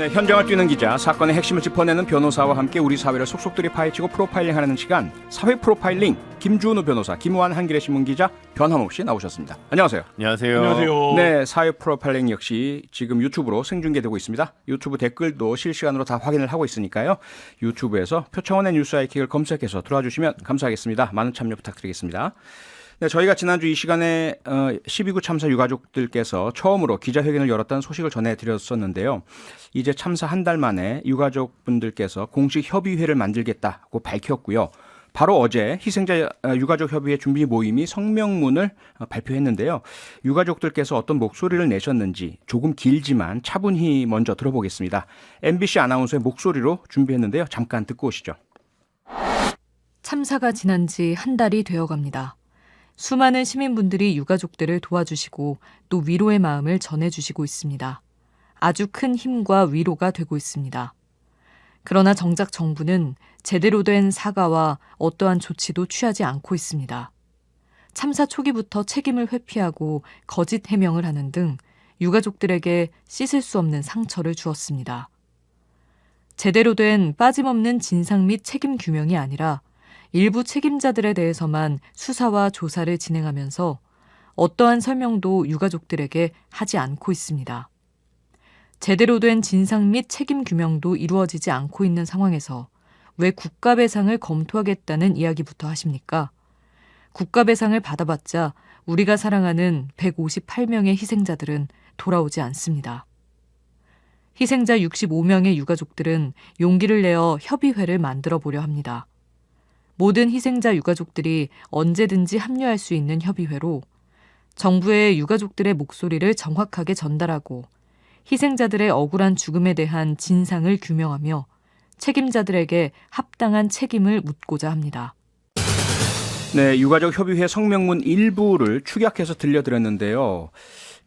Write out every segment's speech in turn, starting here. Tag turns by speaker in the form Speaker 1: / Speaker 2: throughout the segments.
Speaker 1: 네, 현장을 뛰는 기자, 사건의 핵심을 짚어내는 변호사와 함께 우리 사회를 속속들이 파헤치고 프로파일링하는 시간, 사회 프로파일링 김준우 변호사, 김우한 한겨레 신문 기자 변함없이 나오셨습니다. 안녕하세요.
Speaker 2: 안녕하세요.
Speaker 1: 네, 사회 프로파일링 역시 지금 유튜브로 생중계되고 있습니다. 유튜브 댓글도 실시간으로 다 확인을 하고 있으니까요. 유튜브에서 표창원의 뉴스 아이킥을 검색해서 들어와 주시면 감사하겠습니다. 많은 참여 부탁드리겠습니다. 네, 저희가 지난주 이 시간에 어, 12구 참사 유가족들께서 처음으로 기자회견을 열었다는 소식을 전해드렸었는데요. 이제 참사 한 달 만에 유가족분들께서 공식 협의회를 만들겠다고 밝혔고요. 바로 어제 희생자 어, 유가족 협의회 준비 모임이 성명문을 어, 발표했는데요. 유가족들께서 어떤 목소리를 내셨는지 조금 길지만 차분히 먼저 들어보겠습니다. MBC 아나운서의 목소리로 준비했는데요. 잠깐 듣고 오시죠.
Speaker 3: 참사가 지난 지 한 달이 되어 갑니다. 수많은 시민분들이 유가족들을 도와주시고 또 위로의 마음을 전해주시고 있습니다. 아주 큰 힘과 위로가 되고 있습니다. 그러나 정작 정부는 제대로 된 사과와 어떠한 조치도 취하지 않고 있습니다. 참사 초기부터 책임을 회피하고 거짓 해명을 하는 등 유가족들에게 씻을 수 없는 상처를 주었습니다. 제대로 된 빠짐없는 진상 및 책임 규명이 아니라 일부 책임자들에 대해서만 수사와 조사를 진행하면서 어떠한 설명도 유가족들에게 하지 않고 있습니다. 제대로 된 진상 및 책임 규명도 이루어지지 않고 있는 상황에서 왜 국가 배상을 검토하겠다는 이야기부터 하십니까? 국가 배상을 받아봤자 우리가 사랑하는 158명의 희생자들은 돌아오지 않습니다. 희생자 65명의 유가족들은 용기를 내어 협의회를 만들어 보려 합니다. 모든 희생자 유가족들이 언제든지 합류할 수 있는 협의회로 정부의 유가족들의 목소리를 정확하게 전달하고 희생자들의 억울한 죽음에 대한 진상을 규명하며 책임자들에게 합당한 책임을 묻고자 합니다.
Speaker 1: 네, 유가족 협의회 성명문 일부를 축약해서 들려드렸는데요.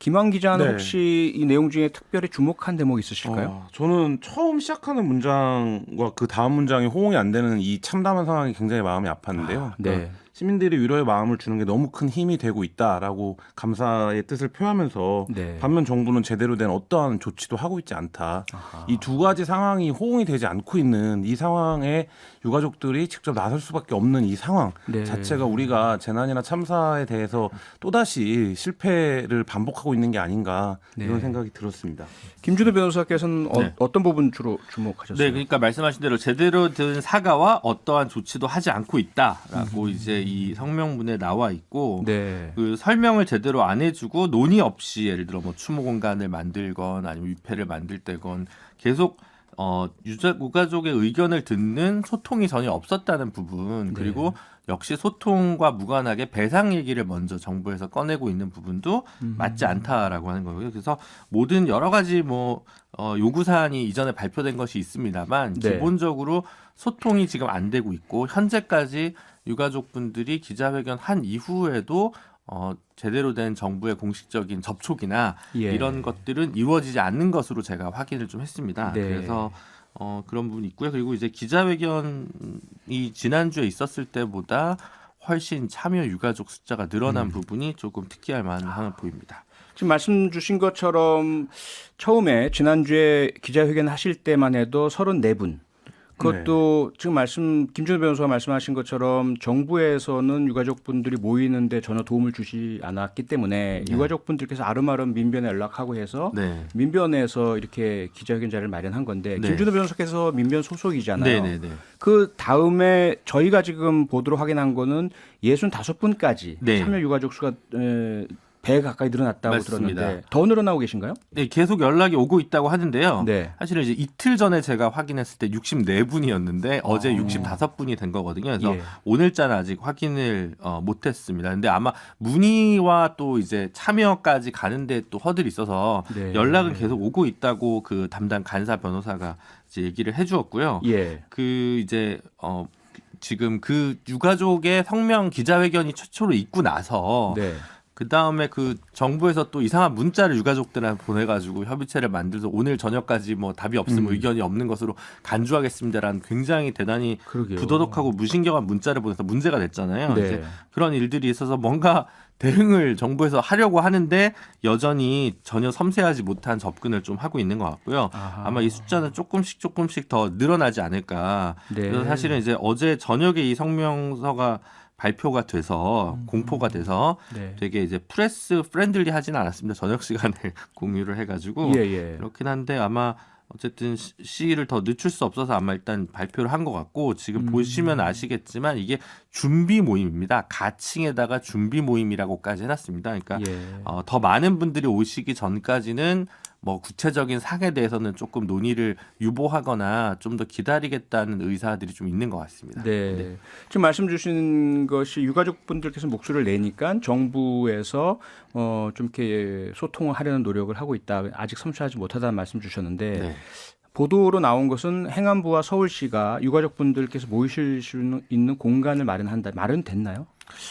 Speaker 1: 김환 기자는
Speaker 2: 네.
Speaker 1: 혹시 이 내용 중에 특별히 주목한 대목 있으실까요?
Speaker 2: 어, 저는 처음 시작하는 문장과 그 다음 문장이 호응이 안 되는 이 참담한 상황이 굉장히 마음이 아팠는데요.
Speaker 1: 아, 네.
Speaker 2: 그러니까 시민들이 위로의 마음을 주는 게 너무 큰 힘이 되고 있다라고 감사의 뜻을 표하면서
Speaker 1: 네.
Speaker 2: 반면 정부는 제대로 된 어떠한 조치도 하고 있지 않다. 이 두 가지 상황이 호응이 되지 않고 있는 이 상황에 유가족들이 직접 나설 수밖에 없는 이 상황
Speaker 1: 네.
Speaker 2: 자체가 우리가 재난이나 참사에 대해서 또다시 실패를 반복하고 있는 게 아닌가 이런
Speaker 1: 네.
Speaker 2: 생각이 들었습니다.
Speaker 1: 김준호 변호사께서는
Speaker 4: 네.
Speaker 1: 어, 떤 부분 주로 주목하셨어요?
Speaker 4: 네, 그러니까 말씀하신 대로 제대로 된 사과와 어떠한 조치도 하지 않고 있다라고 이제 이 성명문에 나와 있고
Speaker 1: 음. 네.
Speaker 4: 그 설명을 제대로 안 해주고 논의 없이 예를 들어 뭐 추모 공간을 만들건 아니면 위패를 만들 때건 계속 어 유자 유가족의 의견을 듣는 소통이 전혀 없었다는 부분 그리고 역시 소통과 무관하게 배상 얘기를 먼저 정부에서 꺼내고 있는 부분도 맞지 않다라고 하는 거고요. 그래서 모든 여러 가지 뭐 어, 요구 사안이 이전에 발표된 것이 있습니다만
Speaker 1: 네.
Speaker 4: 기본적으로 소통이 지금 안 되고 있고 현재까지 유가족분들이 기자회견 한 이후에도 어, 제대로 된 정부의 공식적인 접촉이나
Speaker 1: 예.
Speaker 4: 이런 것들은 이루어지지 않는 것으로 제가 확인을 좀 했습니다.
Speaker 1: 네.
Speaker 4: 그래서 어, 그런 부분이 있고요. 그리고 이제 기자회견이 지난주에 있었을 때보다 훨씬 참여 유가족 숫자가 늘어난
Speaker 1: 음.
Speaker 4: 부분이 조금 특이할 만한 보입니다.
Speaker 1: 지금 말씀 주신 것처럼 처음에 지난주에 기자회견 하실 때만 해도 34분. 그것도
Speaker 2: 네.
Speaker 1: 지금 말씀 김준호 변호사가 말씀하신 것처럼 정부에서는 유가족 분들이 모이는데 전혀 도움을 주지 않았기 때문에 유가족 분들께서 아름아름 민변에 연락하고 해서
Speaker 4: 네.
Speaker 1: 민변에서 이렇게 기자회견 자리를 마련한 건데
Speaker 4: 네.
Speaker 1: 김준호 변호사께서 민변 소속이잖아요.
Speaker 4: 네, 네, 네.
Speaker 1: 그 다음에 저희가 지금 보도록 확인한 거는 65분까지
Speaker 4: 네.
Speaker 1: 참여 유가족 수가 에, 배 가까이 늘어났다고
Speaker 4: 맞습니다.
Speaker 1: 들었는데 더 늘어나고 계신가요?
Speaker 4: 네, 계속 연락이 오고 있다고 하는데요.
Speaker 1: 네.
Speaker 4: 사실은 이제 이틀 전에 제가 확인했을 때 64분이었는데 어제 65분이 된 거거든요. 그래서
Speaker 1: 아. 예.
Speaker 4: 오늘자는 아직 확인을 어, 못했습니다. 근데 아마 문의와 또 이제 참여까지 가는데 또 허들이 있어서
Speaker 1: 네.
Speaker 4: 연락은 계속 오고 있다고 그 담당 간사 변호사가 이제 얘기를 해주었고요.
Speaker 1: 예.
Speaker 4: 그 이제 어 지금 그 유가족의 성명 기자회견이 최초로 있고 나서
Speaker 1: 네.
Speaker 4: 그 다음에 그 정부에서 또 이상한 문자를 유가족들한테 보내가지고 협의체를 만들어서 오늘 저녁까지 뭐 답이 없으면
Speaker 1: 음.
Speaker 4: 의견이 없는 것으로 간주하겠습니다라는 굉장히 대단히
Speaker 1: 그러게요.
Speaker 4: 부도덕하고 무신경한 문자를 보내서 문제가 됐잖아요.
Speaker 1: 네.
Speaker 4: 이제 그런 일들이 있어서 뭔가 대응을 정부에서 하려고 하는데 여전히 전혀 섬세하지 못한 접근을 좀 하고 있는 것 같고요.
Speaker 1: 아하.
Speaker 4: 아마 이 숫자는 조금씩 조금씩 더 늘어나지 않을까.
Speaker 1: 네.
Speaker 4: 그래서 사실은 이제 어제 저녁에 이 성명서가 발표가 돼서
Speaker 1: 음.
Speaker 4: 공포가 돼서
Speaker 1: 네.
Speaker 4: 되게 이제 프레스 프렌들리 하지는 않았습니다. 저녁 시간에 공유를 해가지고
Speaker 1: 예, 예.
Speaker 4: 그렇긴 한데 아마 어쨌든 시- 시기를 더 늦출 수 없어서 아마 일단 발표를 한 것 같고 지금
Speaker 1: 음.
Speaker 4: 보시면 아시겠지만 이게 준비 모임입니다. 가칭에다가 준비 모임이라고까지 해놨습니다. 그러니까
Speaker 1: 예.
Speaker 4: 어, 더 많은 분들이 오시기 전까지는 뭐 구체적인 상에 대해서는 조금 논의를 유보하거나 좀 더 기다리겠다는 의사들이 좀 있는 것 같습니다.
Speaker 1: 네. 지금 말씀 주신 것이 유가족분들께서 목소리를 내니까 정부에서 어, 좀 이렇게 소통을 하려는 노력을 하고 있다. 아직 성취하지 못하다는 말씀 주셨는데
Speaker 4: 네.
Speaker 1: 보도로 나온 것은 행안부와 서울시가 유가족분들께서 모이실 수 있는 공간을 마련한다. 마련됐나요?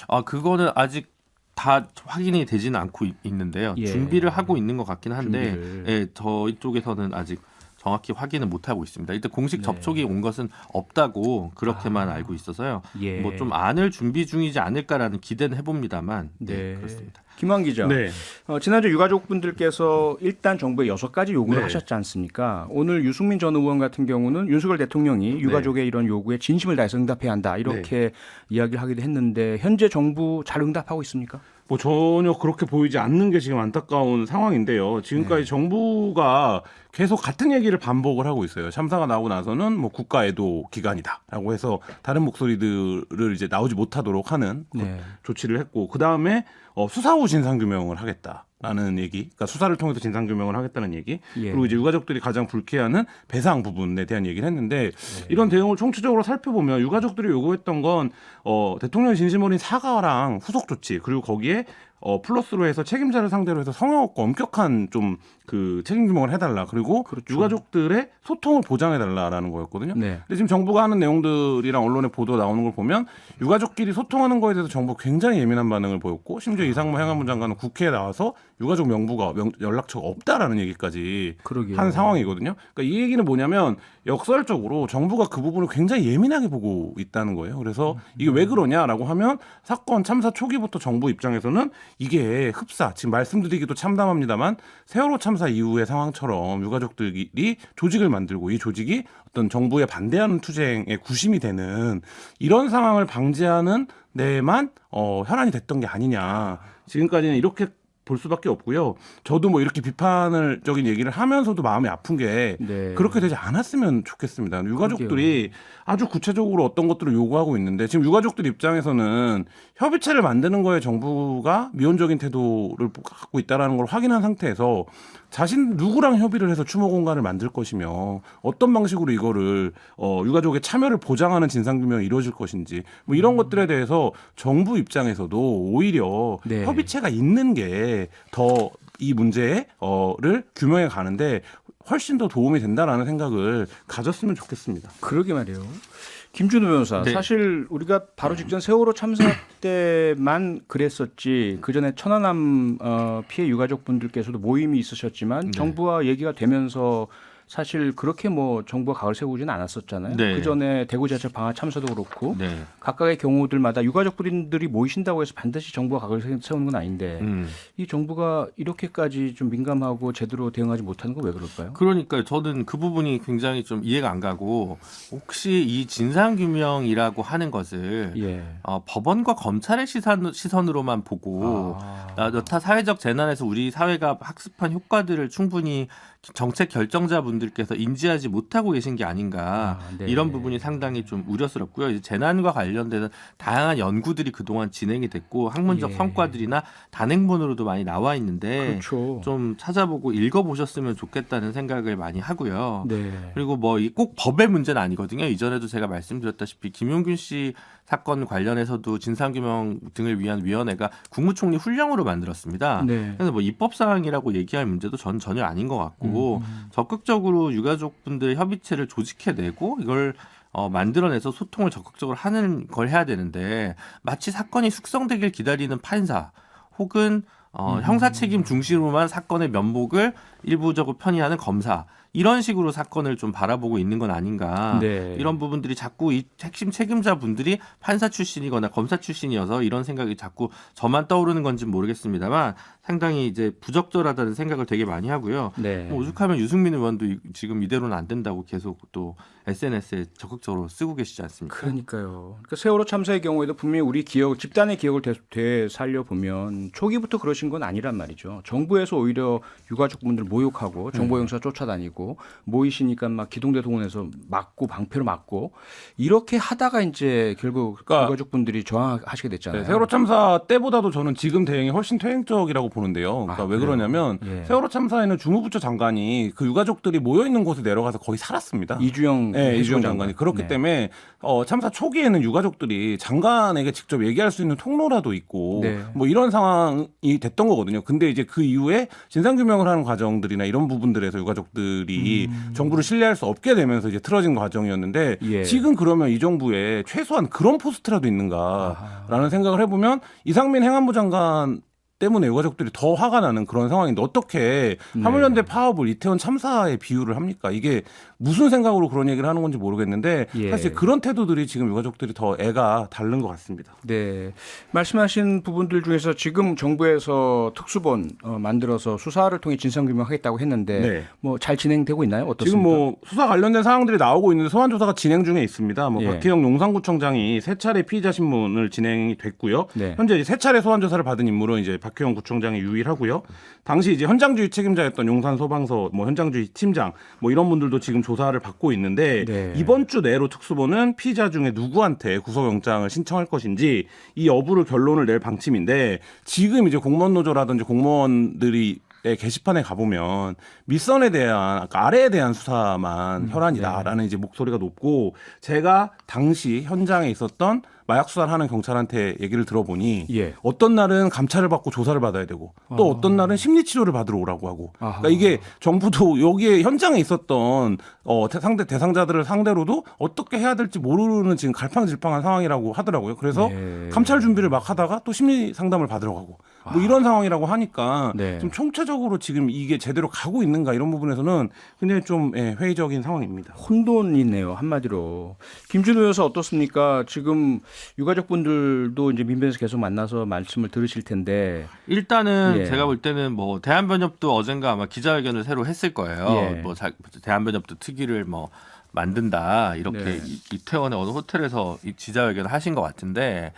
Speaker 4: 아 그거는 아직 다 확인이 되지는 않고 있- 있는데요.
Speaker 1: 예.
Speaker 4: 준비를 하고 있는 것 같긴 한데,
Speaker 1: 준비를.
Speaker 4: 예, 저희 쪽에서는 아직 정확히 확인을 못 하고 있습니다. 일단 공식
Speaker 1: 네.
Speaker 4: 접촉이 온 것은 없다고 그렇게만 알고 있어서요.
Speaker 1: 예.
Speaker 4: 뭐좀 안을 준비 중이지 않을까라는 기대는 해봅니다만, 네,
Speaker 1: 네.
Speaker 4: 그렇습니다.
Speaker 1: 김환 기자.
Speaker 2: 네.
Speaker 1: 어, 지난주 유가족분들께서 일단 정부에 여섯 가지 요구를
Speaker 2: 네.
Speaker 1: 하셨지 않습니까? 오늘 유승민 전 의원 같은 경우는 윤석열 대통령이 유가족의 이런 요구에 진심을 다해서 응답해야 한다 이렇게 이야기를 하기도 했는데 현재 정부 잘 응답하고 있습니까?
Speaker 2: 뭐 전혀 그렇게 보이지 않는 게 지금 안타까운 상황인데요. 지금까지 정부가 계속 같은 얘기를 반복을 하고 있어요. 참사가 나오고 나서는 뭐 국가 애도 기간이다라고 해서 다른 목소리들을 이제 나오지 못하도록 하는
Speaker 1: 네.
Speaker 2: 조치를 했고 그 다음에 어, 수사 후 진상 규명을 하겠다 라는 얘기, 그러니까 수사를 통해서 진상 규명을 하겠다는 얘기,
Speaker 1: 예.
Speaker 2: 그리고 이제 유가족들이 가장 불쾌해하는 배상 부분에 대한 얘기를 했는데
Speaker 1: 네.
Speaker 2: 이런 대응을 총체적으로 살펴보면 유가족들이 요구했던 건 어, 대통령 진심 어린 사과랑 후속 조치 그리고 거기에 어, 플러스로 해서 책임자를 상대로 해서 성역과 엄격한 좀 그 책임 규명을 해달라 그리고
Speaker 1: 그렇죠.
Speaker 2: 유가족들의 소통을 보장해달라라는 거였거든요.
Speaker 1: 네.
Speaker 2: 근데 지금 정부가 하는 내용들이랑 언론의 보도 나오는 걸 보면 유가족끼리 소통하는 거에 대해서 정부 가 굉장히 예민한 반응을 보였고 심지어 이상무 행안부 장관은 국회에 나와서 유가족 명부가 명- 연락처가 없다라는 얘기까지
Speaker 1: 그러게요.
Speaker 2: 한 상황이거든요. 그러니까 이 얘기는 뭐냐면 역설적으로 정부가 그 부분을 굉장히 예민하게 보고 있다는 거예요. 그래서 이게 왜 그러냐라고 하면 사건 참사 초기부터 정부 입장에서는 이게 흡사 지금 말씀드리기도 참담합니다만 세월호 참사 이후의 상황처럼 유가족들이 조직을 만들고 이 조직이 어떤 정부에 반대하는 투쟁의 구심이 되는 이런 상황을 방지하는 데만 어, 현안이 됐던 게 아니냐. 지금까지는 이렇게 볼 수밖에 없고요. 저도 뭐 이렇게 비판을적인 얘기를 하면서도 마음이 아픈 게
Speaker 1: 네.
Speaker 2: 그렇게 되지 않았으면 좋겠습니다. 유가족들이 아주 구체적으로 어떤 것들을 요구하고 있는데 지금 유가족들 입장에서는 협의체를 만드는 거에 정부가 미온적인 태도를 갖고 있다라는 걸 확인한 상태에서 자신 누구랑 협의를 해서 추모 공간을 만들 것이며 어떤 방식으로 이거를 어, 유가족의 참여를 보장하는 진상 규명이 이루어질 것인지 뭐 이런 것들에 대해서 정부 입장에서도 오히려
Speaker 1: 네.
Speaker 2: 협의체가 있는 게 더 이 문제에 어를 규명해 가는데 훨씬 더 도움이 된다라는 생각을 가졌으면 좋겠습니다.
Speaker 1: 그러게 말이에요. 김준우 변호사,
Speaker 4: 네.
Speaker 1: 사실 우리가 바로 직전 세월호 참사 때만 그랬었지 그 전에 천안함 어, 피해 유가족 분들께서도 모임이 있으셨지만
Speaker 4: 네.
Speaker 1: 정부와 얘기가 되면서 사실 그렇게 뭐 정부가 각을 세우지는 않았었잖아요.
Speaker 4: 네.
Speaker 1: 그 전에 대구 지하철 방화 참사도 그렇고
Speaker 4: 네.
Speaker 1: 각각의 경우들마다 유가족 분들이 모이신다고 해서 반드시 정부가 세- 세우는 건 아닌데
Speaker 4: 음.
Speaker 1: 이 정부가 이렇게까지 좀 민감하고 제대로 대응하지 못하는 건 왜 그럴까요?
Speaker 4: 그러니까 저는 그 부분이 굉장히 좀 이해가 안 가고 혹시 이 진상 규명이라고 하는 것을
Speaker 1: 예.
Speaker 4: 어, 법원과 검찰의 시선, 시선으로만 보고
Speaker 1: 아.
Speaker 4: 아, 여타 사회적 재난에서 우리 사회가 학습한 효과들을 충분히 정책 결정자분들께서 인지하지 못하고 계신 게 아닌가
Speaker 1: 아, 네.
Speaker 4: 이런 부분이 상당히 좀 우려스럽고요. 이제 재난과 관련돼서 다양한 연구들이 그동안 진행이 됐고 학문적
Speaker 1: 예.
Speaker 4: 성과들이나 단행본으로도 많이 나와 있는데
Speaker 1: 그렇죠.
Speaker 4: 좀 찾아보고 읽어보셨으면 좋겠다는 생각을 많이 하고요.
Speaker 1: 네.
Speaker 4: 그리고 뭐 꼭 법의 문제는 아니거든요. 이전에도 제가 말씀드렸다시피 김용균 씨 사건 관련해서도 진상규명 등을 위한 위원회가 국무총리 훈령으로 만들었습니다.
Speaker 1: 네.
Speaker 4: 그래서 뭐 입법 사항이라고 얘기할 문제도 전 전혀 아닌 것 같고
Speaker 1: 음.
Speaker 4: 적극적으로 유가족분들 협의체를 조직해내고 이걸 어, 만들어내서 소통을 적극적으로 하는 걸 해야 되는데 마치 사건이 숙성되길 기다리는 판사 혹은 어,
Speaker 1: 음.
Speaker 4: 형사 책임 중심으로만 사건의 면목을 일부적으로 편의하는 검사 이런 식으로 사건을 좀 바라보고 있는 건 아닌가
Speaker 1: 네.
Speaker 4: 이런 부분들이 자꾸 이 핵심 책임자 분들이 판사 출신이거나 검사 출신이어서 이런 생각이 자꾸 저만 떠오르는 건지 는 모르겠습니다만 상당히 이제 부적절하다는 생각을 되게 많이 하고요.
Speaker 1: 네.
Speaker 4: 뭐 오죽하면 유승민 의원도 이- 지금 이대로는 안 된다고 계속 또 SNS에 적극적으로 쓰고 계시지 않습니까?
Speaker 1: 그러니까요. 그러니까 세월호 참사의 경우에도 분명히 우리 기억, 집단의 기억을 되, 되살려 보면 초기부터 그러신 건 아니란 말이죠. 정부에서 오히려 유가족분들 모욕하고 정보 영사 쫓아다니고 모이시니까 막 기동대 동원해서 막고 방패로 막고 이렇게 하다가 이제 결국
Speaker 2: 그러니까
Speaker 1: 유가족 분들이 저항하시게 됐잖아요.
Speaker 2: 네, 세월호 참사 때보다도 저는 지금 대응이 훨씬 퇴행적이라고 보는데요. 그러니까
Speaker 1: 아,
Speaker 2: 왜? 그러냐면
Speaker 1: 예.
Speaker 2: 세월호 참사에는 주무부처 장관이 그 유가족들이 모여 있는 곳에 내려가서 거의 살았습니다.
Speaker 1: 이주영
Speaker 2: 네, 이주영 장관이 그렇기
Speaker 1: 네.
Speaker 2: 때문에 어, 참사 초기에는 유가족들이 장관에게 직접 얘기할 수 있는 통로라도 있고
Speaker 1: 네.
Speaker 2: 뭐 이런 상황이 됐던 거거든요. 근데 이제 그 이후에 진상 규명을 하는 과정들이나 이런 부분들에서 유가족들이 정부를 신뢰할 수 없게 되면서 이제 틀어진 과정이었는데
Speaker 1: 음. 예.
Speaker 2: 지금 그러면 이 정부에 최소한 그런 포스트라도 있는가라는 생각을 해보면 이상민 행안부 장관 때문에 유가족들이 더 화가 나는 그런 상황인데 어떻게
Speaker 1: 네.
Speaker 2: 화물연대 파업을 이태원 참사에 비유를 합니까? 이게 무슨 생각으로 그런 얘기를 하는 건지 모르겠는데
Speaker 1: 예.
Speaker 2: 사실 그런 태도들이 지금 유가족들이 더 애가 다른 것 같습니다.
Speaker 1: 네. 말씀하신 부분들 중에서 지금 정부에서 특수본 어, 만들어서 수사를 통해 진상 규명하겠다고 했는데
Speaker 2: 네.
Speaker 1: 뭐잘 진행되고 있나요? 어떻습니까?
Speaker 2: 지금 뭐 수사 관련된 사항들이 나오고 있는데 소환 조사가 진행 중에 있습니다. 뭐
Speaker 1: 예.
Speaker 2: 박태영 용산구청장이 세 차례 피의자 신문을 진행이 됐고요.
Speaker 1: 네.
Speaker 2: 현재 세 차례 소환 조사를 받은 인물은 이제 박혜영 구청장이 유일하고요. 당시 이제 현장주의 책임자였던 용산 소방서 뭐 현장주의 팀장 뭐 이런 분들도 지금 조 사를 받고 있는데
Speaker 1: 네.
Speaker 2: 이번 주 내로 특수본은 피의자 중에 누구한테 구속영장을 신청할 것인지 이 여부를 결론을 낼 방침인데 지금 이제 공무원 노조라든지 공무원들이 의 게시판에 가보면 밑선에 대한 아까 아래에 대한 수사만 혈안이다라는 이제 목소리가 높고 제가 당시 현장에 있었던 마약 수사를 하는 경찰한테 얘기를 들어보니
Speaker 1: 예.
Speaker 2: 어떤 날은 감찰을 받고 조사를 받아야 되고 또 어떤 날은 심리 치료를 받으러 오라고 하고
Speaker 1: 아하.
Speaker 2: 그러니까 이게 정부도 여기에 현장에 있었던 어 대- 상대 대상자들을 상대로도 어떻게 해야 될지 모르는 지금 갈팡질팡한 상황이라고 하더라고요. 그래서
Speaker 1: 네.
Speaker 2: 감찰 준비를 막 하다가 또 심리 상담을 받으러 가고 뭐 이런 상황이라고 하니까
Speaker 1: 네.
Speaker 2: 좀 총체적으로 지금 이게 제대로 가고 있는가 이런 부분에서는 굉장히 좀 예, 회의적인 상황입니다.
Speaker 1: 혼돈이네요 한마디로 김준호 여사 어떻습니까? 지금 유가족 분들도 이제 민변에서 계속 만나서 말씀을 들으실 텐데
Speaker 4: 일단은
Speaker 1: 예.
Speaker 4: 제가 볼 때는 뭐 대한변협도 어젠가 아마 기자회견을 새로 했을 거예요.
Speaker 1: 예.
Speaker 4: 뭐 자, 대한변협도 특위를 뭐 만든다 이렇게
Speaker 1: 네.
Speaker 4: 이- 이태원의 어느 호텔에서 이 기자회견을 하신 것 같은데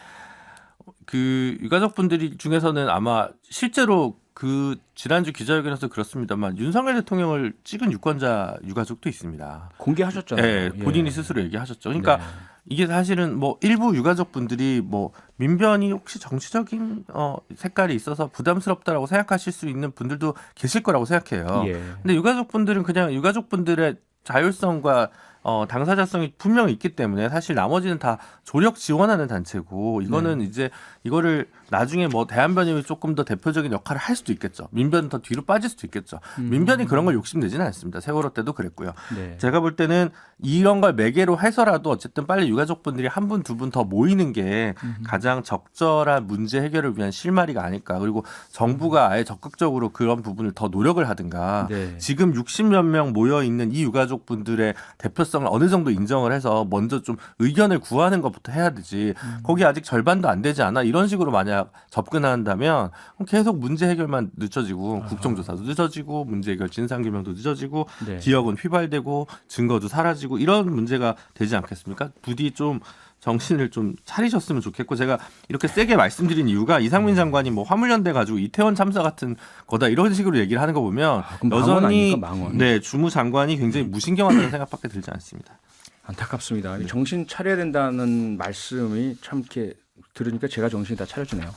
Speaker 4: 그 유가족분들이 중에서는 아마 실제로 그 지난주 기자회견에서 그렇습니다만 윤석열 대통령을 찍은 유권자 유가족도 있습니다.
Speaker 1: 공개하셨잖아요.
Speaker 4: 예, 본인이
Speaker 1: 예.
Speaker 4: 스스로 얘기하셨죠. 그러니까
Speaker 1: 네.
Speaker 4: 이게 사실은 뭐 일부 유가족 분들이 뭐 민변이 혹시 정치적인 어 색깔이 있어서 부담스럽다라고 생각하실 수 있는 분들도 계실 거라고 생각해요.
Speaker 1: 예.
Speaker 4: 근데 유가족 분들은 그냥 유가족 분들의 자율성과 어 당사자성이 분명히 있기 때문에 사실 나머지는 다 조력 지원하는 단체고 이거는
Speaker 1: 네.
Speaker 4: 이제 이거를 나중에 뭐 대한변협이 조금 더 대표적인 역할을 할 수도 있겠죠. 민변은 더 뒤로 빠질 수도 있겠죠. 민변이 그런 걸 욕심내지는 않습니다. 세월호 때도 그랬고요.
Speaker 1: 음. 네.
Speaker 4: 제가 볼 때는 이런 걸 매개로 해서라도 어쨌든 빨리 유가족분들이 한 분 두 분 더 모이는 게 가장 적절한 문제 해결을 위한 실마리가 아닐까. 그리고 정부가 아예 적극적으로 그런 부분을 더 노력을 하든가.
Speaker 1: 네.
Speaker 4: 지금 60몇 명 모여 있는 이 유가족분들의 대표 성을 어느 정도 인정을 해서 먼저 좀 의견을 구하는 것부터 해야 되지. 거기 아직 절반도 안 되지 않아. 이런 식으로 만약 접근한다면 계속 문제 해결만 늦춰지고 국정조사도 늦어지고 문제 해결 진상규명도 늦어지고
Speaker 1: 네.
Speaker 4: 기억은 휘발되고 증거도 사라지고 이런 문제가 되지 않겠습니까? 부디 좀 정신을 좀 차리셨으면 좋겠고 제가 이렇게 세게 말씀드린 이유가 이상민 장관이 뭐 화물연대 가지고 이태원 참사 같은 거다 이런 식으로 얘기를 하는 거 보면
Speaker 1: 아,
Speaker 4: 여전히
Speaker 1: 아닙니까, 망원?
Speaker 4: 네 주무 장관이 굉장히 무신경하다는 생각밖에 들지 않습니다.
Speaker 1: 안타깝습니다. 정신 차려야 된다는 말씀이 참 이렇게 들으니까 제가 정신이 다 차려지네요.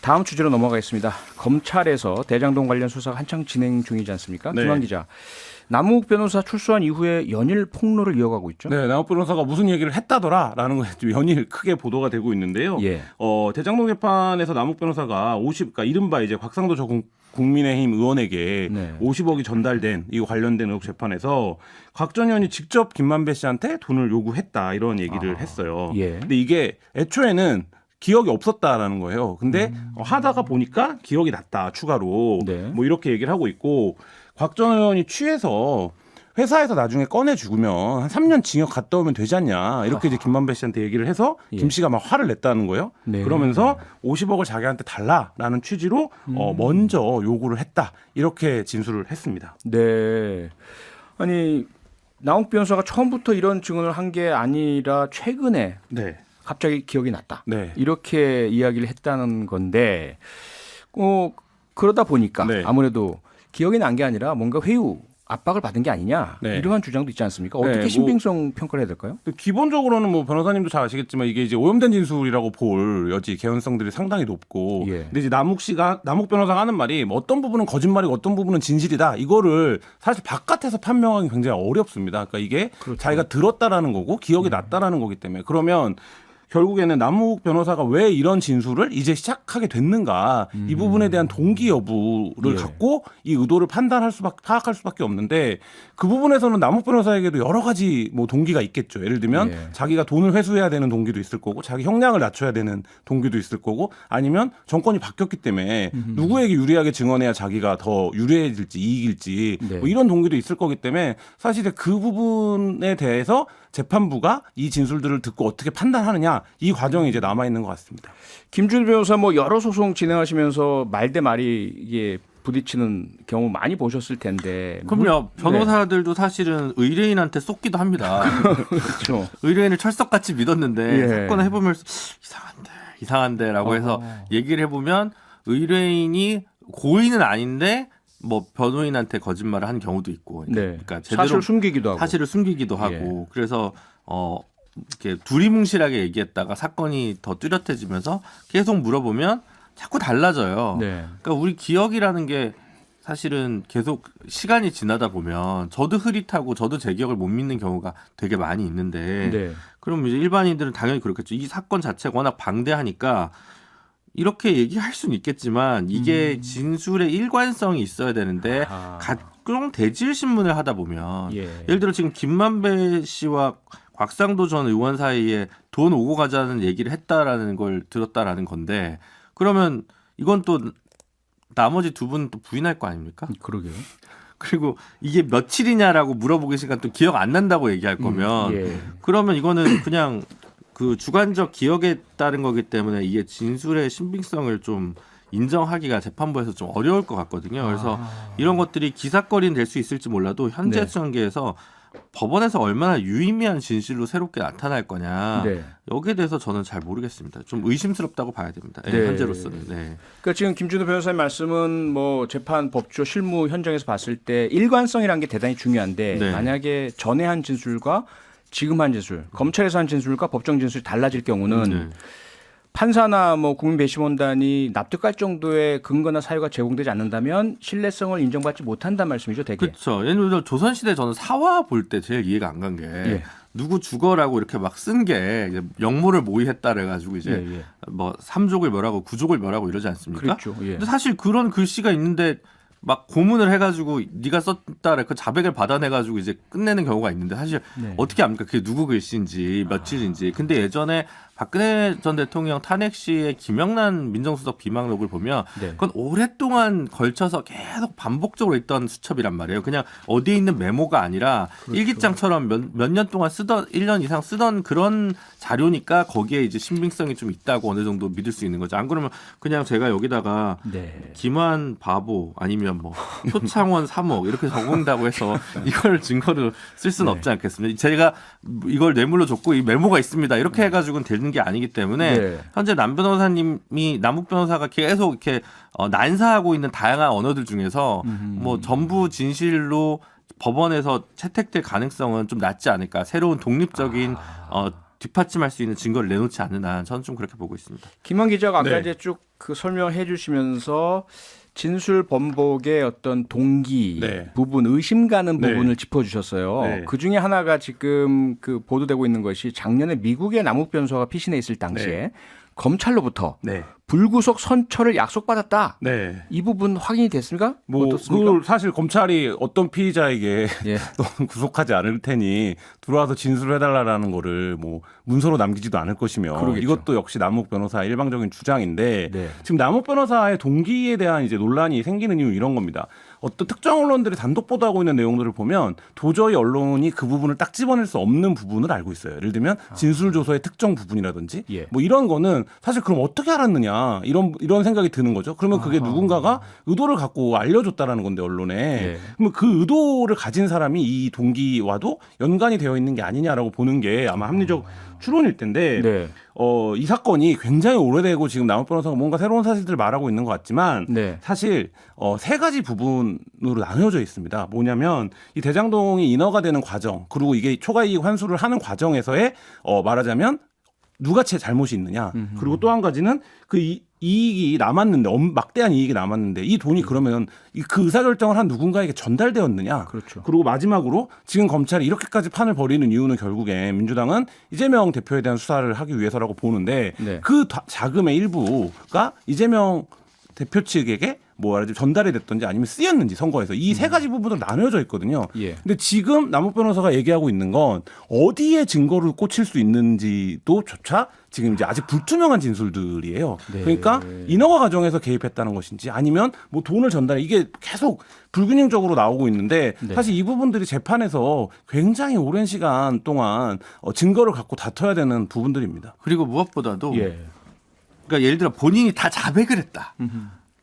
Speaker 1: 다음 주제로 넘어가겠습니다. 검찰에서 대장동 관련 수사가 한창 진행 중이지 않습니까?
Speaker 2: 네.
Speaker 1: 김한 기자. 남욱 변호사 출소한 이후에 연일 폭로를 이어가고 있죠.
Speaker 2: 네, 남욱 변호사가 무슨 얘기를 했다더라라는 거 연일 크게 보도가 되고 있는데요.
Speaker 1: 예.
Speaker 2: 어, 대장동 재판에서 남욱 변호사가 50, 그러니까 이른바 이제 곽상도 저 국- 국민의힘 의원에게
Speaker 1: 네.
Speaker 2: 50억이 전달된 이 관련된 의혹 재판에서 곽 전 의원이 직접 김만배 씨한테 돈을 요구했다 이런 얘기를
Speaker 1: 아,
Speaker 2: 했어요.
Speaker 1: 예.
Speaker 2: 근데 이게 애초에는 기억이 없었다라는 거예요. 근데 어, 하다가 보니까 기억이 났다 추가로
Speaker 1: 네.
Speaker 2: 뭐 이렇게 얘기를 하고 있고 곽 전 의원이 취해서 회사에서 나중에 꺼내 죽으면 한 3년 징역 갔다 오면 되지 않냐 이렇게 이제 김만배 씨한테 얘기를 해서
Speaker 1: 예.
Speaker 2: 김 씨가 막 화를 냈다는 거예요.
Speaker 1: 네.
Speaker 2: 그러면서 50억을 자기한테 달라라는 취지로 어,
Speaker 1: 음.
Speaker 2: 먼저 요구를 했다 이렇게 진술을 했습니다.
Speaker 1: 네. 아니 나홍 변호사가 처음부터 이런 증언을 한 게 아니라 최근에
Speaker 2: 네,
Speaker 1: 갑자기 기억이 났다.
Speaker 2: 네.
Speaker 1: 이렇게 이야기를 했다는 건데, 어, 그러다 보니까
Speaker 2: 네.
Speaker 1: 아무래도 기억이 난 게 아니라 뭔가 회유 압박을 받은 게 아니냐
Speaker 2: 네.
Speaker 1: 이러한 주장도 있지 않습니까?
Speaker 2: 네,
Speaker 1: 어떻게
Speaker 2: 뭐-
Speaker 1: 신빙성 평가를 해야 될까요?
Speaker 2: 기본적으로는 뭐 변호사님도 잘 아시겠지만 이게 이제 오염된 진술이라고 볼 여지 개연성들이 상당히 높고
Speaker 1: 예.
Speaker 2: 근데 이제 남욱 씨가 남욱 변호사가 하는 말이 뭐 어떤 부분은 거짓말이고 어떤 부분은 진실이다 이거를 사실 바깥에서 판명하기 굉장히 어렵습니다. 그러니까 이게
Speaker 1: 그렇죠.
Speaker 2: 자기가 들었다라는 거고 기억이 났다라는 거기 때문에 그러면 결국에는 남욱 변호사가 왜 이런 진술을 이제 시작하게 됐는가 이 부분에 대한 동기 여부를
Speaker 1: 예.
Speaker 2: 갖고 이 의도를 판단할 수밖에 파악할 수밖에 없는데 그 부분에서는 남욱 변호사에게도 여러 가지 뭐 동기가 있겠죠. 예를 들면
Speaker 1: 예.
Speaker 2: 자기가 돈을 회수해야 되는 동기도 있을 거고 자기 형량을 낮춰야 되는 동기도 있을 거고 아니면 정권이 바뀌었기 때문에 누구에게 유리하게 증언해야 자기가 더 유리해질지 이익일지
Speaker 1: 네.
Speaker 2: 뭐 이런 동기도 있을 거기 때문에 사실 그 부분에 대해서 재판부가 이 진술들을 듣고 어떻게 판단하느냐 이 과정이 이제 남아 있는 것 같습니다.
Speaker 1: 김준 변호사 뭐 여러 소송 진행하시면서 말 대 말이 이게 부딪히는 경우 많이 보셨을 텐데.
Speaker 4: 그럼요.
Speaker 1: 네.
Speaker 4: 변호사들도 사실은 의뢰인한테 쏟기도 합니다.
Speaker 1: 그렇죠.
Speaker 4: 의뢰인을 철석같이 믿었는데
Speaker 1: 예.
Speaker 4: 사건을 해보면 이상한데 이상한데라고 해서
Speaker 1: 어.
Speaker 4: 얘기를 해보면 의뢰인이 고의는 아닌데 뭐 변호인한테 거짓말을 한 경우도 있고
Speaker 1: 네.
Speaker 4: 그러니까 제대로
Speaker 1: 사실을 숨기기도 하고.
Speaker 4: 사실을 숨기기도 하고 그래서 어 이렇게 두리뭉실하게 얘기했다가 사건이 더 뚜렷해지면서 계속 물어보면 자꾸 달라져요.
Speaker 1: 네.
Speaker 4: 그러니까 우리 기억이라는 게 사실은 계속 시간이 지나다 보면 저도 흐릿하고 저도 제 기억을 못 믿는 경우가 되게 많이 있는데
Speaker 1: 네.
Speaker 4: 그럼 이제 일반인들은 당연히 그렇겠죠. 이 사건 자체가 워낙 방대하니까 이렇게 얘기할 수는 있겠지만 이게 진술의 일관성이 있어야 되는데
Speaker 1: 음. 아.
Speaker 4: 각종 대질 신문을 하다 보면
Speaker 1: 예.
Speaker 4: 예를 들어 지금 김만배 씨와 곽상도 전 의원 사이에 돈 오고 가자는 얘기를 했다라는 걸 들었다라는 건데 그러면 이건 또 나머지 두 분은 또 부인할 거 아닙니까?
Speaker 1: 그러게요.
Speaker 4: 그리고 이게 며칠이냐라고 물어보시니까 또 기억 안 난다고 얘기할 거면
Speaker 1: 예.
Speaker 4: 그러면 이거는 그냥 그 주관적 기억에 따른 거기 때문에 이게 진술의 신빙성을 좀 인정하기가 재판부에서 좀 어려울 것 같거든요. 그래서 이런 것들이 기사거리는 될 수 있을지 몰라도 현재
Speaker 1: 네.
Speaker 4: 수단계에서 법원에서 얼마나 유의미한 진실로 새롭게 나타날 거냐
Speaker 1: 네.
Speaker 4: 여기에 대해서 저는 잘 모르겠습니다. 좀 의심스럽다고 봐야 됩니다. 예,
Speaker 1: 네.
Speaker 4: 현재로서는. 네.
Speaker 1: 그러니까 지금 김준호 변호사의 말씀은 뭐 재판 법조 실무 현장에서 봤을 때 일관성이라는 게 대단히 중요한데
Speaker 4: 네.
Speaker 1: 만약에 전에 한 진술과 지금 한 진술, 검찰에서 한 진술과 법정 진술이 달라질 경우는
Speaker 4: 네.
Speaker 1: 판사나 뭐 국민 배심원단이 납득할 정도의 근거나 사유가 제공되지 않는다면 신뢰성을 인정받지 못한다는 말씀이죠, 대개.
Speaker 4: 그렇죠. 예를 들어 조선시대 저는 사화 볼 때 제일 이해가 안 간게
Speaker 1: 예.
Speaker 4: 누구 죽어라고 이렇게 막 쓴 게 영모를 모의했다 그래가지고 이제
Speaker 1: 예, 예.
Speaker 4: 뭐 삼족을 멸하고 구족을 멸하고 이러지 않습니까?
Speaker 1: 그렇죠. 예.
Speaker 4: 근데 사실 그런 글씨가 있는데 막 고문을 해가지고 네가 썼다 그 자백을 받아내가지고 이제 끝내는 경우가 있는데 사실
Speaker 1: 네.
Speaker 4: 어떻게 압니까? 그게 누구 글씨인지 며칠인지. 근데 예전에 박근혜 전 대통령 탄핵 시에 김영란 민정수석 비망록을 보면
Speaker 1: 네.
Speaker 4: 그건 오랫동안 걸쳐서 계속 반복적으로 있던 수첩이란 말이에요. 그냥 어디에 있는 메모가 아니라
Speaker 1: 그렇죠.
Speaker 4: 일기장처럼 몇 년 동안 쓰던 1년 이상 쓰던 그런 자료니까 거기에 이제 신빙성이 좀 있다고 어느 정도 믿을 수 있는 거죠. 안 그러면 그냥 제가 여기다가
Speaker 1: 네.
Speaker 4: 김한 바보 아니면 뭐 표창원 3억 이렇게 적은다고 해서 이걸 증거로 쓸 수는
Speaker 1: 네.
Speaker 4: 없지 않겠습니까? 제가 이걸 뇌물로 줬고 이 메모가 있습니다. 이렇게 해가지고는 되는 게 아니기 때문에
Speaker 1: 네.
Speaker 4: 현재 남 변호사님이 남욱 변호사가 계속 이렇게 어, 난사하고 있는 다양한 언어들 중에서 뭐 전부 진실로 법원에서 채택될 가능성은 좀 낮지 않을까. 새로운 독립적인
Speaker 1: 아.
Speaker 4: 어, 뒷받침할 수 있는 증거를 내놓지 않는 한 저는 좀 그렇게 보고 있습니다.
Speaker 1: 김한 기자가 아까
Speaker 2: 네.
Speaker 1: 이제 쭉 그 설명해 주시면서 진술 번복의 어떤 동기
Speaker 2: 네.
Speaker 1: 부분, 의심 가는
Speaker 2: 네.
Speaker 1: 부분을 짚어 주셨어요.
Speaker 2: 네.
Speaker 1: 그 중에 하나가 지금 그 보도되고 있는 것이 작년에 미국의 남욱 변호사가 피신해 있을 당시에
Speaker 2: 네.
Speaker 1: 검찰로부터
Speaker 2: 네.
Speaker 1: 불구속 선처를 약속받았다.
Speaker 2: 네.
Speaker 1: 이 부분 확인이 됐습니까?
Speaker 2: 뭐
Speaker 1: 어떻습니까?
Speaker 2: 그걸 사실 검찰이 어떤 피의자에게
Speaker 1: 예.
Speaker 2: 또 구속하지 않을 테니 들어와서 진술을 해달라라는 거를 뭐 문서로 남기지도 않을 것이며
Speaker 1: 그러겠죠.
Speaker 2: 이것도 역시 남욱 변호사의 일방적인 주장인데
Speaker 1: 네.
Speaker 2: 지금 남욱 변호사의 동기에 대한 이제 논란이 생기는 이유 이런 겁니다. 어떤 특정 언론들이 단독 보도하고 있는 내용들을 보면 도저히 언론이 그 부분을 딱 집어낼 수 없는 부분을 알고 있어요. 예를 들면 진술 조서의 특정 부분이라든지
Speaker 1: 예.
Speaker 2: 뭐 이런 거는 사실 그럼 어떻게 알았느냐 이런 이런 생각이 드는 거죠. 그러면 그게 누군가가 의도를 갖고 알려줬다라는 건데 언론에
Speaker 1: 예.
Speaker 2: 그러면 그 의도를 가진 사람이 이 동기와도 연관이 되어 있는 게 아니냐라고 보는 게 아마 합리적 추론일 텐데
Speaker 1: 네.
Speaker 2: 어, 이 사건이 굉장히 오래되고 지금 남욱 변호사가 뭔가 새로운 사실들을 말하고 있는 것 같지만
Speaker 1: 네.
Speaker 2: 사실 어, 세 가지 부분으로 나누어져 있습니다. 뭐냐면 이 대장동이 인허가 되는 과정 그리고 이게 초과이익 환수를 하는 과정에서의 어, 말하자면 누가 제 잘못이 있느냐 그리고 또 한 가지는 그 이, 이익이 남았는데 엄- 막대한 이익이 남았는데 이 돈이 그러면 이- 그 의사결정을 한 누군가에게 전달되었느냐
Speaker 1: 그렇죠.
Speaker 2: 그리고 마지막으로 지금 검찰이 이렇게까지 판을 벌이는 이유는 결국엔 민주당은 이재명 대표에 대한 수사를 하기 위해서라고 보는데
Speaker 1: 네.
Speaker 2: 그 다- 자금의 일부가 이재명 대표 측에게 뭐 말하지 전달이 됐던지 아니면 쓰였는지 선거에서 이 세 가지 부분으로 나누어져 있거든요.
Speaker 1: 음. 예.
Speaker 2: 근데 지금 남욱 변호사가 얘기하고 있는 건 어디에 증거를 꽂힐 수 있는지도 조차 지금 이제 아직 불투명한 진술들이에요.
Speaker 1: 네.
Speaker 2: 그러니까 인허가 과정에서 개입했다는 것인지 아니면 뭐 돈을 전달해 이게 계속 불균형적으로 나오고 있는데
Speaker 1: 네.
Speaker 2: 사실 이 부분들이 재판에서 굉장히 오랜 시간 동안 어, 증거를 갖고 다퉈야 되는 부분들입니다.
Speaker 4: 그리고 무엇보다도
Speaker 1: 예.
Speaker 4: 그러니까 예를 들어 본인이 다 자백을 했다.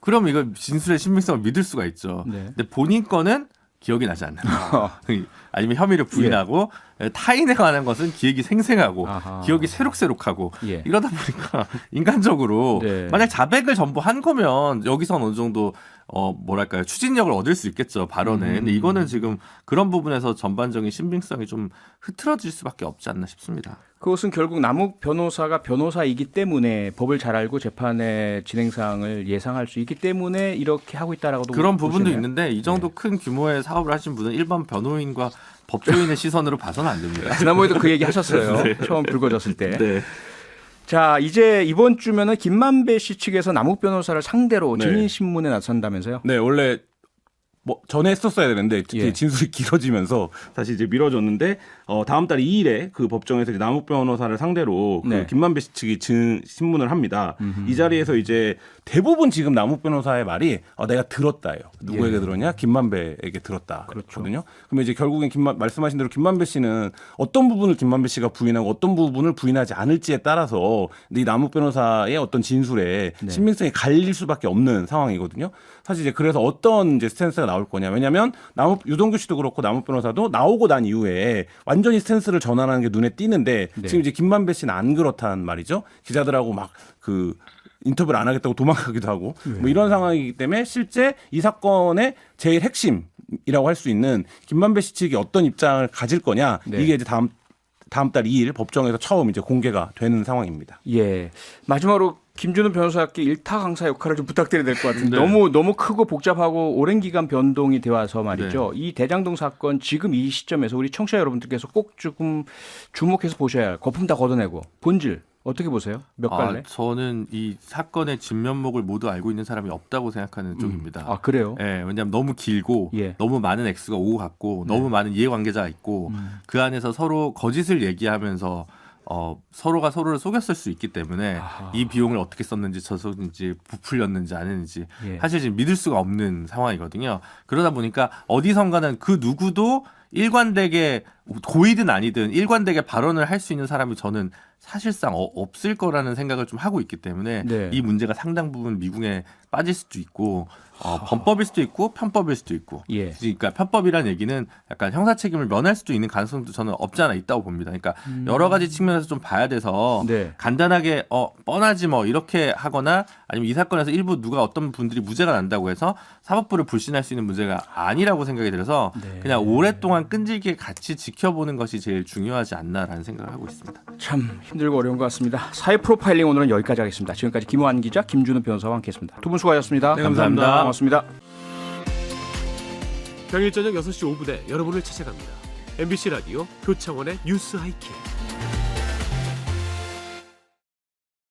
Speaker 4: 그럼 이거 진술의 신빙성을 믿을 수가 있죠.
Speaker 1: 네.
Speaker 4: 근데 본인 거는 기억이 나지 않는다. 아니면 혐의를 부인하고 타인에 관한 것은 기억이 생생하고
Speaker 1: 예. 아하.
Speaker 4: 기억이 새록새록하고
Speaker 1: 예.
Speaker 4: 이러다 보니까 인간적으로
Speaker 1: 네.
Speaker 4: 만약 자백을 전부 한 거면 여기선 어느 정도 어 뭐랄까요 추진력을 얻을 수 있겠죠 발언에
Speaker 1: 음.
Speaker 4: 근데 이거는 지금 그런 부분에서 전반적인 신빙성이 좀 흐트러질 수밖에 없지 않나 싶습니다.
Speaker 1: 그것은 결국 남욱 변호사가 변호사이기 때문에 법을 잘 알고 재판의 진행상을 예상할 수 있기 때문에 이렇게 하고 있다라고도
Speaker 4: 그런 부분도
Speaker 1: 보시네요.
Speaker 4: 있는데 이 정도 큰 규모의 사업을 하신 분은 일반 변호인과 법조인의 시선으로 봐서는 안 됩니다.
Speaker 1: 지난번에도 그 얘기 하셨어요. 처음 불거졌을 때.
Speaker 4: 네.
Speaker 1: 자, 이제 이번 주면은 김만배 씨 측에서 남욱 변호사를 상대로
Speaker 2: 네.
Speaker 1: 증인 신문에 나선다면서요?
Speaker 2: 네, 원래 뭐 전에 했었어야 되는데 특히
Speaker 1: 예.
Speaker 2: 진술이 길어지면서 다시 이제 미뤄졌는데 어 다음 달 2일에 그 법정에서 남욱 변호사를 상대로 그
Speaker 1: 네.
Speaker 2: 김만배 씨 측이 증 신문을 합니다. 이 자리에서 이제 대부분 지금 남욱 변호사의 말이 어, 내가 들었다예요. 누구에게
Speaker 1: 예.
Speaker 2: 들었냐? 김만배에게 들었다.
Speaker 1: 그렇죠.
Speaker 2: 그렇거든요. 그러면 이제 결국엔 김만 말씀하신 대로 김만배 씨는 어떤 부분을 김만배 씨가 부인하고 어떤 부분을 부인하지 않을지에 따라서 이 남욱 변호사의 어떤 진술에
Speaker 1: 네.
Speaker 2: 신빙성이 갈릴 수밖에 없는 상황이거든요. 사실 이제 그래서 어떤 이제 스탠스가 나올 거냐. 왜냐하면 남욱 유동규 씨도 그렇고 남욱 변호사도 나오고 난 이후에 완 전히 스탠스를 전환하는 게 눈에 띄는데
Speaker 1: 네.
Speaker 2: 지금 이제 김만배 씨는 안 그렇단 말이죠. 기자들하고 막 그 인터뷰를 안 하겠다고 도망가기도 하고 뭐 이런 상황이기 때문에 실제 이 사건의 제일 핵심이라고 할 수 있는 김만배 씨 측이 어떤 입장을 가질 거냐
Speaker 1: 네.
Speaker 2: 이게 이제 다음 다음 달 2일 법정에서 처음 이제 공개가 되는 상황입니다.
Speaker 1: 예. 마지막으로 김준호 변호사께 일타 강사 역할을 좀 부탁드려야 될 것 같은데
Speaker 4: 네.
Speaker 1: 너무 너무 크고 복잡하고 오랜 기간 변동이 되어 와서 말이죠.
Speaker 4: 네.
Speaker 1: 이 대장동 사건 지금 이 시점에서 우리 청취자 여러분들께서 꼭 조금 주목해서 보셔야 할 거품 다 걷어내고 본질 어떻게 보세요? 몇 갈래?
Speaker 4: 아, 저는 이 사건의 진면목을 모두 알고 있는 사람이 없다고 생각하는 쪽입니다.
Speaker 1: 아, 그래요?
Speaker 4: 예, 왜냐하면 너무 길고
Speaker 1: 예.
Speaker 4: 너무 많은 액수가 오고 갔고 너무 많은 이해관계자가 있고 그 안에서 서로 거짓을 얘기하면서 어, 서로가 서로를 속였을 수 있기 때문에
Speaker 1: 아하.
Speaker 4: 이 비용을 어떻게 썼는지 저 썼는지 부풀렸는지 안 했는지
Speaker 1: 예.
Speaker 4: 사실 지금 믿을 수가 없는 상황이거든요. 그러다 보니까 어디선가는 그 누구도 일관되게 고이든 아니든 일관되게 발언을 할 수 있는 사람이 저는 사실상 어- 없을 거라는 생각을 좀 하고 있기 때문에
Speaker 1: 네.
Speaker 4: 이 문제가 상당 부분 미궁에 빠질 수도 있고 어, 범법일 수도 있고 편법일 수도 있고
Speaker 1: 예.
Speaker 4: 그러니까 편법이라는 얘기는 약간 형사 책임을 면할 수도 있는 가능성도 저는 없지 않아 있다고 봅니다. 그러니까 여러 가지 측면에서 좀 봐야 돼서
Speaker 1: 음. 네.
Speaker 4: 간단하게 어 뻔하지 뭐 이렇게 하거나 아니면 이 사건에서 일부 누가 어떤 분들이 무죄가 난다고 해서 사법부를 불신할 수 있는 문제가 아니라고 생각이 들어서
Speaker 1: 네.
Speaker 4: 그냥 오랫동안 끈질기게 같이 지켜보는 것이 제일 중요하지 않나라는 생각을 하고 있습니다.
Speaker 1: 참 힘들고 어려운 것 같습니다. 사회 프로파일링 오늘은 여기까지 하겠습니다. 지금까지 김호환 기자, 김준호 변호사와 함께했습니다. 두 분 수고하셨습니다.
Speaker 2: 네, 감사합니다.
Speaker 1: 고맙습니다.
Speaker 5: 평일 저녁 6시 5분에 여러분을 찾아갑니다. MBC 라디오 표창원의 뉴스 하이킥.